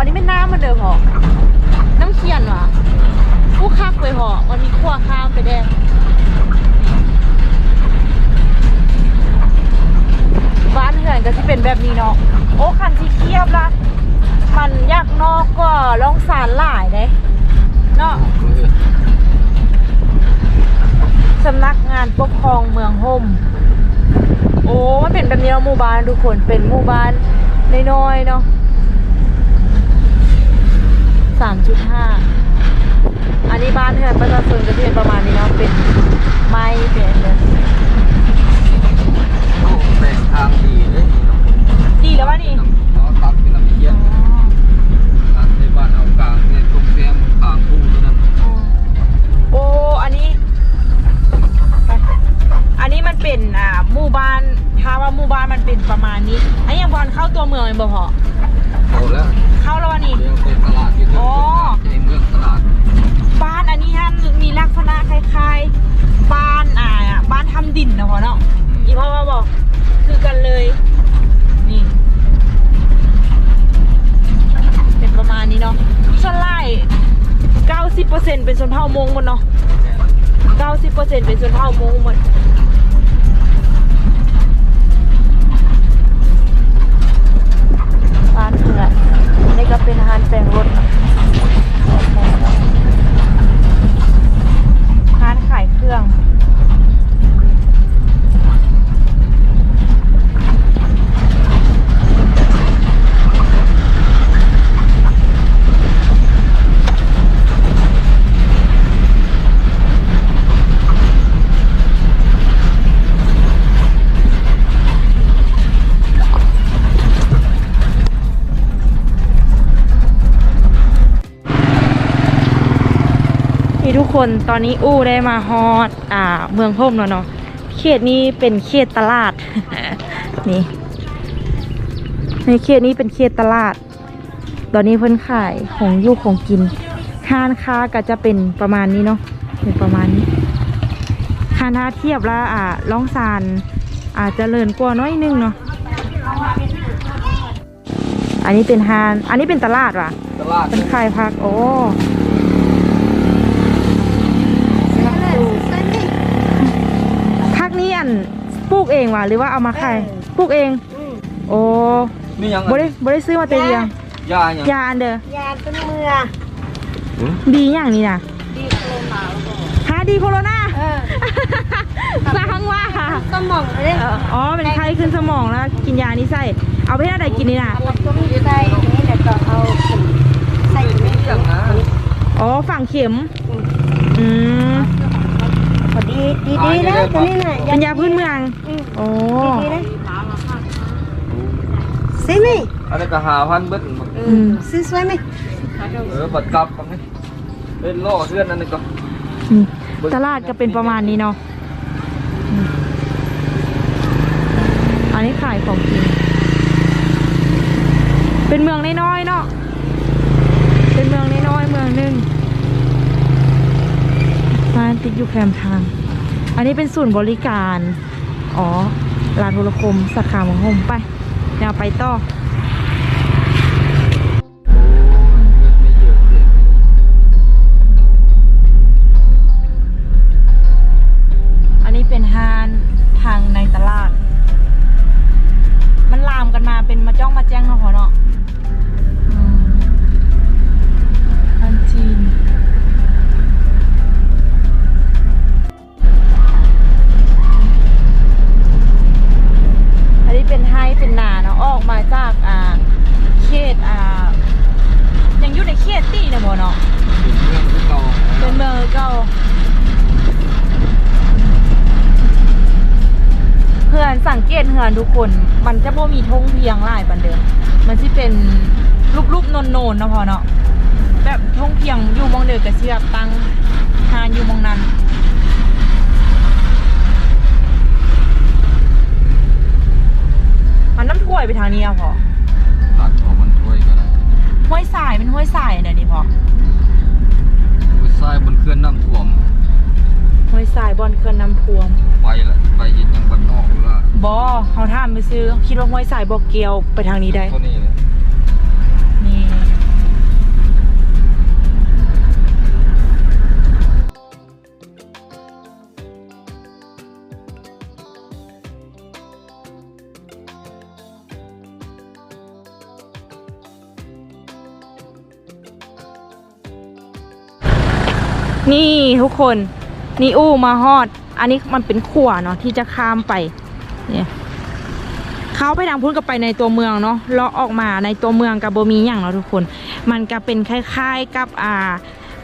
อันนี้เป็นน้ำมันเด้อพอน้ำเขียนวะผู้คักไปพอมันมีขั้วข้ามไปแดงบ้านเหือนก็ที่เป็นแบบนี้เนาะ โอ้คันที่เคียบละมันยากนอกก็ลองสารหลายเด้เนาะสำนักงานปกครองเมืองห่ม โอ้มันเป็นแบบนี้เนาะหมู่บ้านทุกคน เป็นหมู่บ้านน้อยๆเนาะ สามจุดห้าอันนี้บ้านเฮือนประชาชนก็จะเป็นประมาณนี้เนาะเป็นไม้เป็นเลยโอ้แบ่งทางดีเลยดีแล้ววะนี่เอาตัดเป็นลำเทียนตัดในบ้านเอากลางในตรงแก้มทางผู้นั่นโอ้อันนี้ไปอันนี้มันเป็นอ่าหมู่บ้านถ้าว่าหมู่บ้านมันเป็นประมาณนี้อันนี้ยังบอลเข้าตัวเมืองเลยบ่พอเอาแล้ว เข้าแล้ววะนี่ เดี๋ยวเป็นตลาดที่อ๋อในเมืองตลาดบ้านอันนี้ฮะมีลักษณะคล้ายๆ บ้านอ่าบ้านทำดินนะพอเนาะอีพ่อมาบอก คือกันเลย นี่ เป็นประมาณนี้เนาะส่วนไล่เก้าสิบเปอร์เซ็นเป็นชนเผ่ามงหมดเนาะเก้าสิบเปอร์เซ็นเป็นชนเผ่ามงหมด บ้านเถื่อน นี่ก็เป็นอาหารแปลงรถเนาะร้านขายเครื่อง คนตอนนี้อู้ได้มาฮอดอ่า เมืองพมแล้วเนาะเขตนี้เป็นเขตตลาด นี่ในเขตนี้เป็นเขตตลาด ตอนนี้เพิ่นขายของอยู่ของกินห้านค้าก็จะเป็นประมาณนี้เนาะเป็นประมาณนี้คานาเทียบแล้วอ่าล่องซานอาจจะเลินกว่าน้อยนึงเนาะอันนี้เป็นฮาน อันนี้เป็นตลาดว่ะตลาดเป็นขายผัก โอ้ผักนี้อัน ปลูกเองว่ะหรือว่าเอามาขายปลูกเองโอ้นี่ยังบ่ได้บ่ได้ซื้อมาเตรียงยายังยาอันเด้อยาเป็นเมือดีอย่างนี้นะดีโคลนาแล้วก็หาดีโคโรนาเออสร้างว่าค่ะสมองเลยเอออ๋อเป็นไข้ขึ้นสมองแล้วกินยานี้ใส่เอาไปให้อะไรกินนี่นะเราต้องใส่นี่แหละก็เอาใส่ไม่นี่ยังนะอ๋อฝั่งเข็ม อืมพอ ดีดีดีนะตัวนี้น่ะเป็นยาพื้นเมือง โอ้ดีนะซื้อไหมอันนี้ก็หาพันเบิดอืมซื้อสวยไหมเออบัดกลับกันนี่เป็นล่อเพื่อนนั่นนี่ก็นี่ตลาดก็เป็นประมาณนี้เนาะอืมอันนี้ขายของกินเป็นเมืองน้อยๆเนาะเป็นเมืองน้อยๆเมืองหนึงานติดอยู่แคมทาง อันนี้เป็นศูนย์บริการ อ๋อร้านโทรคมสาขาเมืองผมไปเดี๋ยวไปต่อ มันจะบ่มีธงเพียงหลายปันเดิม มันสิเป็นรูปๆโนนๆเนาะพอเนาะแบบธงเพียงอยู่หมองเดียวกับเสียบตั้งหานอยู่หมองนั้นมันน้ำถ้วยไปทางนี้อะพอตัดออกมันถ้วยก็ได้ห้วยสายเป็นห้วยสายเดี๋ยวนี้พอไปทรายบนเคลื่อนน้ำท่วมห้วยสายบอลเกินน้ำพวงไปละไปยินยังบ้านนอกอยู่ละ บอเขาถามไปซื้อคิดว่าห้วยสายบอกเกียวไปทางนี้ได้นี่นี่ทุกคน นี่อู้มาฮอด อันนี้มันเป็นขั่วเนาะที่จะข้ามไป เนี่ยเขาไปทางพุ่นก็ไปในตัวเมืองเนาะเลาะออกมาในตัวเมืองกับโบมีอย่างเนาะทุกคน มันก็เป็นคล้ายๆกับอ่า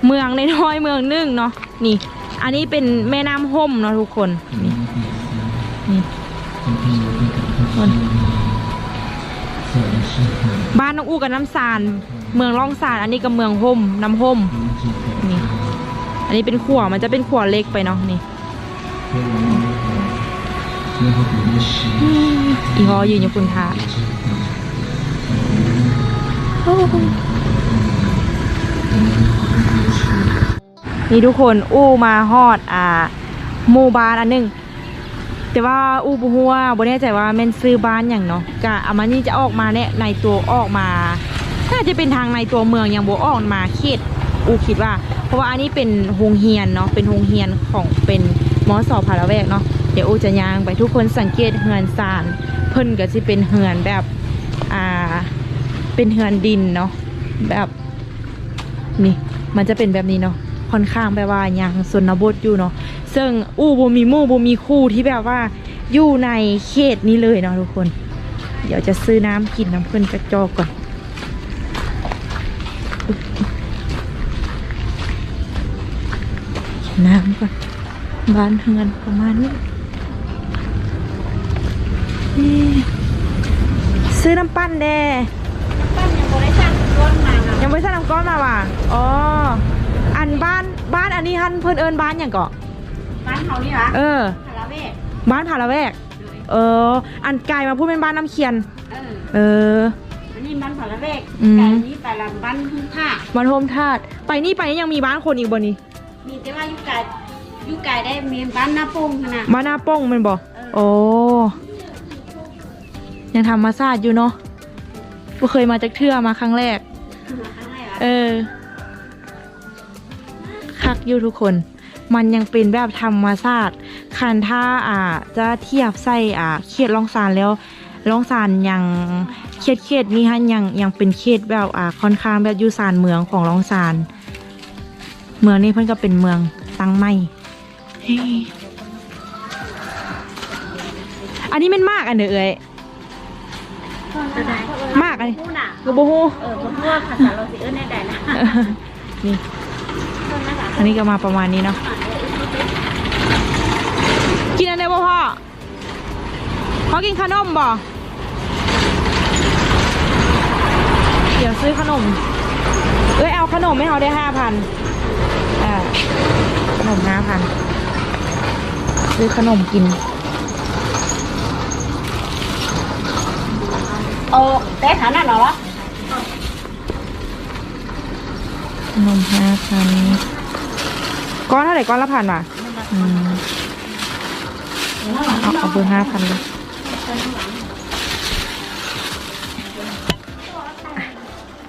เมืองในน้อยเมืองนึ่งเนาะนี่ อันนี้เป็นแม่น้ำห่มเนาะทุกคนนี่นี่คนบ้านน้องอู้กับน้ำสารเมืองร่องสารอันนี้ก็เมืองห่มน้ำห่มนี่ อันนี้เป็นขัวมันจะเป็นขัวเล็กไปเนาะนี่ อีฮอยืนอยู่คุณทานี่ทุกคนอู้มาฮอดอ่าหมู่บ้านอันหนึงแต่ว่าอู้บุหัวบ่แน่ใจว่าแม่นซื้อบ้านอย่างเนาะกะอามานี่จะออกมาเนี่ยในตัวออกมาน่าจะเป็นทางในตัวเมืองอยังบ่ออกมาเขตอูคิดว่า เพราะว่าอันนี้เป็นโรงเรียนเนาะเป็นโรงเรียนของเป็นมอสอพาราแวกเนาะ เดี๋ยวอูจะย่างไปทุกคนสังเกตเฮือนซานเพิ่นก็สิเป็นเฮือนแบบอ่าเป็นเฮือนดินเนาะแบบนี่มันจะเป็นแบบนี้เนาะค่อนข้างแบบว่ายังสนบทอยู่เนาะซึ่งอู้บมีมู่บมีคู่ที่แบบว่าอยู่ในเขตนี้เลยเนาะทุกคน เดี๋ยวจะซื้อน้ำกินน้ำเพิ่นกระจอกก่อนน้ำก่อนบ้านเฮือนประมาณนี้ ซื้อน้ำปั้นแดปั้นยังบ่ได้สั่งก้นมาเนาะยังไม่ใช่น้ำก้อนมาว่ะอ๋อ อันบ้านบ้านอันนี้ฮันเพิ่นเอิญบ้านอย่างเกาะ บ้านเขานี่หรอเออ คาราเวทบ้านผาละแวกเออ อันไกลมาพูดเป็นบ้านน้ำเคียน เออเออ อันนี้บ้านคาราเวทอืม แต่อันนี้ไปลำบ้านทุ่งท่าบ้านโฮมธาตุไปนี่ไปนี่ยังมีบ้านคนอีกบ่นี่มีแต่ว่าอยู่ไกลอยู่ไกลได้มีบ้านหน้าโป่งขนาดบ้านหน้าป้องแมันบ่เออ โอ้ ยังทำมาซาดอยู่เนาะบ่เคยมาจากเทื่อมาครั้งแรกครั้งแรกอะเออ คักอยู่ทุกคน มันยังเป็นแบบธรรมชาติคันถ้าอ่า จะเทียบใส่อ่าเขตลองซานแล้วลองซานยังเขตเขตนี้ฮะยังยังเป็นเขตแบบอ่าค่อนข้างแบบอยู่ซานเมืองของลองซานเมืองนี้เพิ่นก็เป็นเมืองตั้งใหม่เฮ้ยอันนี้เป็นมากอันเด้อเอ้ย มากอันนี้พูดน่ะก็บ่ฮู้เออผมว่าภาษาเราสิเอิ้นได้แต่นะเออนี่ต้นนะคะอันนี้ก็มาประมาณนี้เนาะกินอันไหนบ่พ่อพ่อกินขนมบ่เดี๋ยวซื้อขนม เอ้ยเอาขนมให้เขาได้ห้าพันอ่าขนมห้าพันซื้อขนมกิน โอ้แต่ฐานะเหรอวะนมห้าพันก้อนเท่าไหร่ก้อนละพันว่ะอืมเอาเอาเบอร์ห้าพันเลย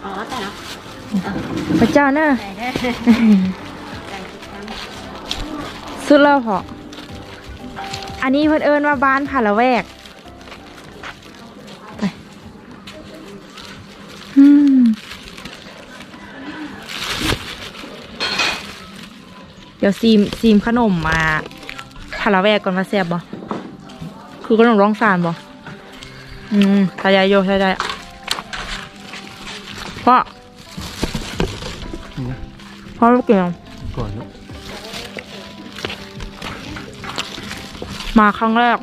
อ๋อแต่ละพระเจ้าเนอะสุดแล้วพออันนี้เพิ่นเอิญว่าบ้านผ่าละแวก ไป อืม เดี๋ยวซีมซีมขนมมาผาละแวกก่อนว่าแซ่บบ่คือขนมร้องสารบ่อืมทายายโยทายายพ่อพ่อลูกเกี่ยวก่อนนะมาครั้งแรก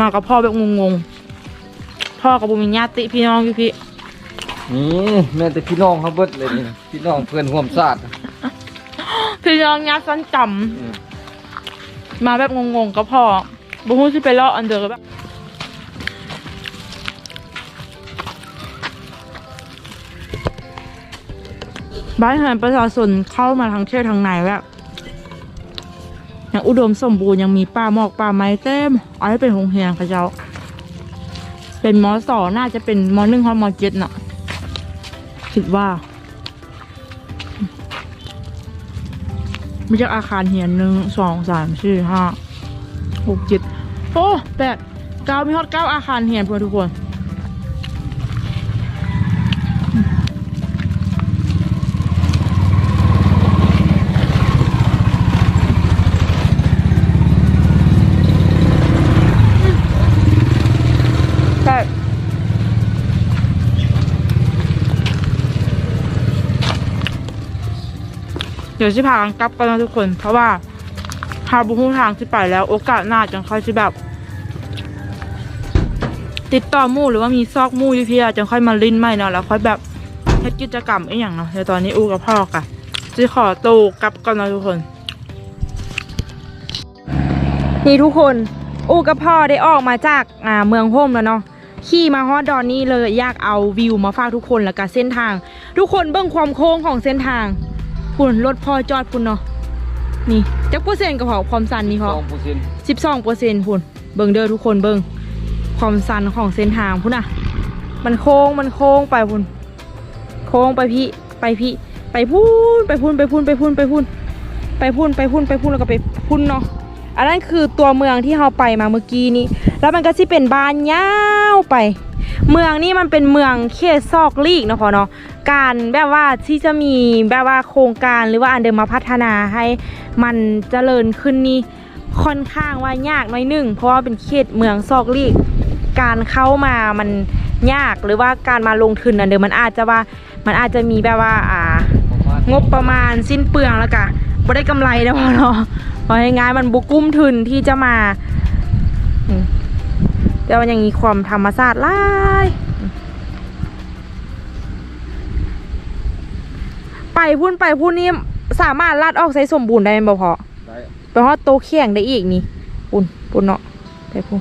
มากับพ่อแบบงงๆ พ่อกับบุญมีญาติพี่น้องพี่พี่นี่แม่แต่พี่น้องเขาเบิดเลยนี่นะพี่น้องเพื่อนร่วมชาติพี่ น้องญาติสั้นจอืมำมาแบบงงๆกับพ่อบุ้งที่ไปเลาะอันเดอร์แบบบ้านเรือนประชาชนเข้ามาทางเที่ยวทางไหนแบบยังอุดมสมบูรณ์ยังมีป่าหมอกป่าไม้เต็มอันนี้เป็นโรงเรียนค่ะเจ้า เป็นมสอน่าจะเป็นมหนึ่งของมเจ็ดน่ะคิดว่า มีจากอาคารเหียนหนึ่งสองสามสี่ห้าหกเจ็ดโอ้แปดเก้ามีฮอดเก้าอาคารเหียนเพื่อนทุกคน เดี๋ยวสิพากันกลับกันนะทุกคน เพราะว่าหาบุคทางที่ไปแล้ว โอกาสหน้าจังค่อยสิแบบ ติดต่อมู่หรือว่ามีซอกมู่อยู่พี่อาจังค่อยมาลิ้นใหม่เนาะแล้วค่อยแบบเฮ็ดกิจกรรมอีกอย่างเนาะเดี๋ยวตอนนี้อูกับพ่อกะจะขอตัวกลับก่อนนะทุกคน นี่ทุกคน อูกับพ่อได้ออกมาจากอ่าเมืองโฮมแล้วเนาะขี่มาฮอดดอนนี้เลยอยากเอาวิวมาฝากทุกคนแล้วก็เส้นทาง ทุกคนเบิ่งความโค้งของเส้นทาง พุ่นรถพ่อจอดพุ่นเนาะนี่จักเปอร์เซ็นต์กับพอความสันนี่พอสองเปอร์เซ็นต์สิบสองเปอร์เซ็นต์พุ่นเบิ่งเด้อทุกคนเบิ่งความสันของเส้นทางพุ่นอะ มันโค้งมันโค้งไปพุ่นโค้งไปพี่ไปพี่ไปพุ่นไปพุ่นไปพุ่นไปพุ่นไปพุ่นไปพุ่นไปพุ่นไปพุ่นแล้วก็ไปพุ่นเนาะอันนั้นคือตัวเมืองที่เราไปมาเมื่อกี้นี้ แล้วมันก็สิเป็นบ้านยาวไป เมืองนี่มันเป็นเมืองเขตซอกลีกเนาะพอเนาะ การแบบว่าที่จะมีแบบว่าโครงการหรือว่าอันเดิมมาพัฒนาให้มันเจริญขึ้นนี่ค่อนข้างว่ายากหน้อยหนึ่งเพราะว่าเป็นเขตเมืองซอกลีกการเข้ามามันยากหรือว่าการมาลงทุนอันเดิมมันอาจจะว่ามันอาจจะมีแบบว่าอ่างบประมาณสิ้นเปลืองแล้วก็บ่ได้กำไรนะพอเนาะเพราะง่ายๆมันบุกุ้มทุนที่จะมาแต่ว่ายังมีความธรรมชาติหลายอืม ไปพุ่นไปพุ่นนี่สามารถลัดออกใช้สมบูรณ์ได้ไหมบ่พอได้ไปฮอดโตเขียงได้อีกนี่ปุ่นปุ่นเนาะไปพุ่น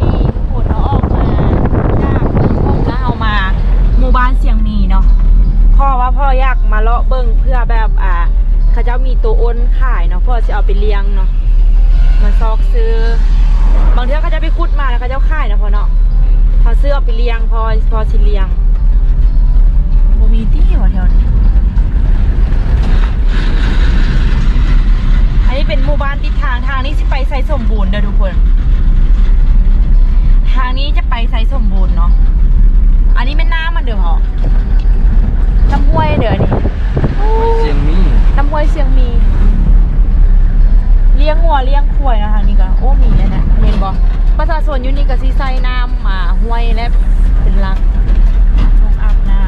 นี่ทุกคนเราออกมาจากเมืองพงแล้วเอามาหมู่บ้านเสียงมีเนาะพ่อว่าพ่ออยากมาเลาะเบิ้งเพื่อแบบอ่าเขาเจ้ามีตัวอ้นขายเนาะพ่อจะเอาไปเลี้ยงเนาะมาซอกซื้อบางเทีเขาจะไปขุดมาแล้วเขาเจ้าขายเนาะพ่อเนาะ พอซื้อเอาไปเลี้ยงพอพอสิเลี้ยงบ่มีที่หัวแถวนี้อันนี้เป็นหมู่บ้านติดทางทางนี้จะไปไซสมบูรณ์เด้อทุกคน ทางนี้จะไปไซสมบูรณ์เนาะอันนี้เป็นน้ำมันเด้อเหรอน้ำห้วย ประชาชนอยู่นี่ก็สิใส่น้ำมาห้วยและเป็นหลักลงอาบน้ำ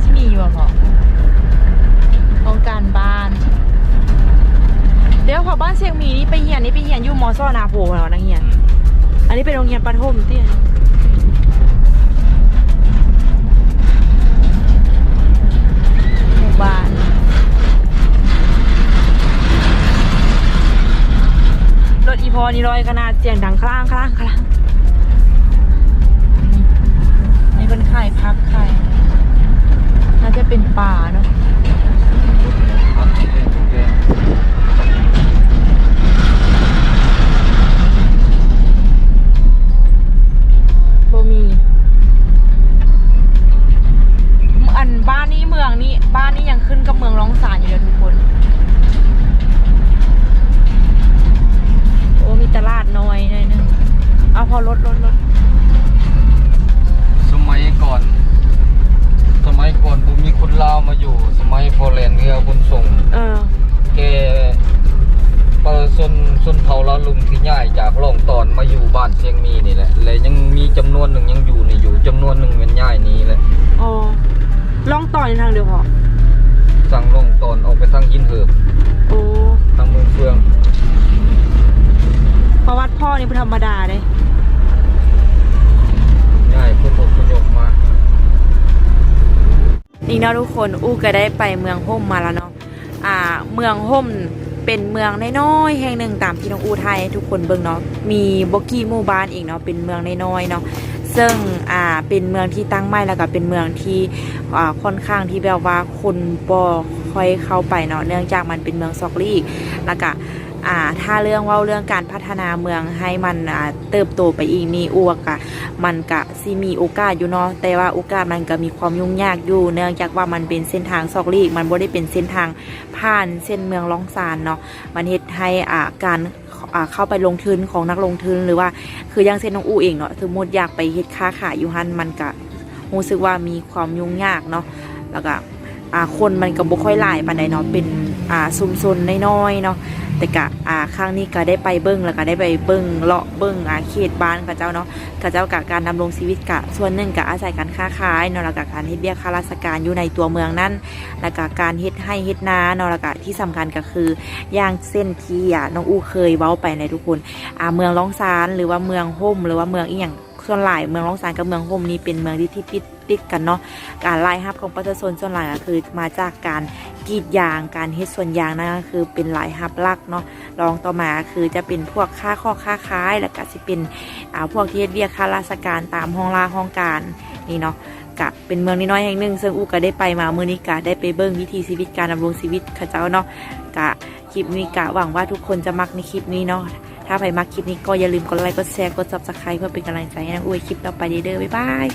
ที่มีอยู่อะพ่อของการบ้าน เดี๋ยวพอบ้านเชียงมีนี่ไปเฮียนนี่ไปเฮียนอยู่มอซ่อนาโพแล้วนักเฮียน อันนี้เป็นโรงเรียนประถมที่ มู่บ้านรถอีพอนี่ลอยขนาดเสียงดังคล่างคล่างคล่างนี่เป็นไข่พักไข่น่าจะเป็นป่าเนาะ ย้ายจากร่องตอนมาอยู่บ้านเชียงมีนี่แหละและยังมีจำนวนหนึ่งยังอยู่นี่อยู่จำนวนหนึ่งเป็นย้ายหนี้แหละอ๋อล่องต่อในทางเดียวพอสั่งร่องตอนออกไปทางยินเหิบโอ้ทางเมืองเฟือง ประวัติพ่อนี่เป็นธรรมดาเลยย้ายคนอพยพมา นี่เนาะทุกคนอู้ก็ได้ไปเมืองห่มมาแล้วเนาะอ่า เมืองห่ม เป็นเมืองน้อยๆแห่งหนึ่งตามที่น้องอูไทยทุกคนเบิ่งเนาะมีบกี้หมู่บ้านอีกเนาะเป็นเมืองน้อยๆเนาะซึ่งอ่าเป็นเมืองที่ตั้งใหม่แล้วก็เป็นเมืองที่อ่าค่อนข้างที่แบบว่าคนบ่ค่อยเข้าไปเนาะเนื่องจากมันเป็นเมืองซอกลีกแล้วก็ ถ้าเรื่องว่าเรื่องการพัฒนาเมืองให้มันเติบโตไปอีกนี่อ้วกอะมันกะสิมีโอกาสอยู่เนาะแต่ว่าโอกาสมันก็มีความยุ่งยากอยู่ เนื่องจากว่ามันเป็นเส้นทางซอกลีก มันบ่ได้เป็นเส้นทางผ่านเส้นเมืองล่องซานเนาะมันเฮ็ดให้อ่าการเข้าไปลงทุนของนักลงทุนหรือว่า คือย่างเส้นน้องอูเองเนาะสมมติอยากไปเฮ็ดค้าขายอยู่หันมันก็รู้สึกว่ามีความยุ่งยากเนาะแล้วก็ อ่าคนมันก็บ่ค่อยหลายปานใดเนาะเป็นอ่าชุมชนน้อยๆเนาะแต่กะอ่าครั้งนี้ก็ได้ไปเบิ้งแล้วก็ได้ไปเบิ้งเลาะเบิ้งอ่าเขตบ้านกับเจ้าเนาะกับเจ้ากะการดำรงชีวิตกะส่วนหนึ่งกะอาศัยการค้าขายเนาะแล้วก็การเฮ็ดเบี้ยข้าราชการอยู่ในตัวเมืองนั่นแล้วก็การเฮ็ดให้เฮ็ดนาเนาะแล้วก็ที่สำคัญก็คืออย่างเส้นที่อะน้องอู้เคยเว้าไปในทุกคนอ่าเมืองล่องซานหรือว่าเมืองห่มหรือว่าเมืองอีหยัง ส่วนหลายเมืองลองซานกับเมืองห่มนี่เป็นเมืองที่ที่ติดติดกันเนาะการไล่ฮับของประชาชนส่วนหลายก็คือมาจากการกรีดยางการเฮ็ดส่วนยางนั่นก็คือเป็นหลายฮับลักเนาะรองต่อมาคือจะเป็นพวกค่าข้อค้าขายแล้วก็สิเป็นอ่าพวกที่เดเรียกค่าราชการตามห้องลาห้องการนี่เนาะกะเป็นเมืองน้อยๆแห่งหนึ่งซึ่งอูก็ได้ไปมาเมื่อนี้กะได้ไปเบิ่งวิถีชีวิตการดำรงชีวิตเขาเจ้าเนาะกะคลิปนี้กะหวังว่าทุกคนจะมักในคลิปนี้เนาะ ถ้าใครมักคลิปนี้ก็อย่าลืมกดไลค์ กดแชร์ กดซับสไคร b e เพื่อเป็นกำลังใจให้น้องอุ้ยคลิปต่อไปเด้อบ๊ายบาย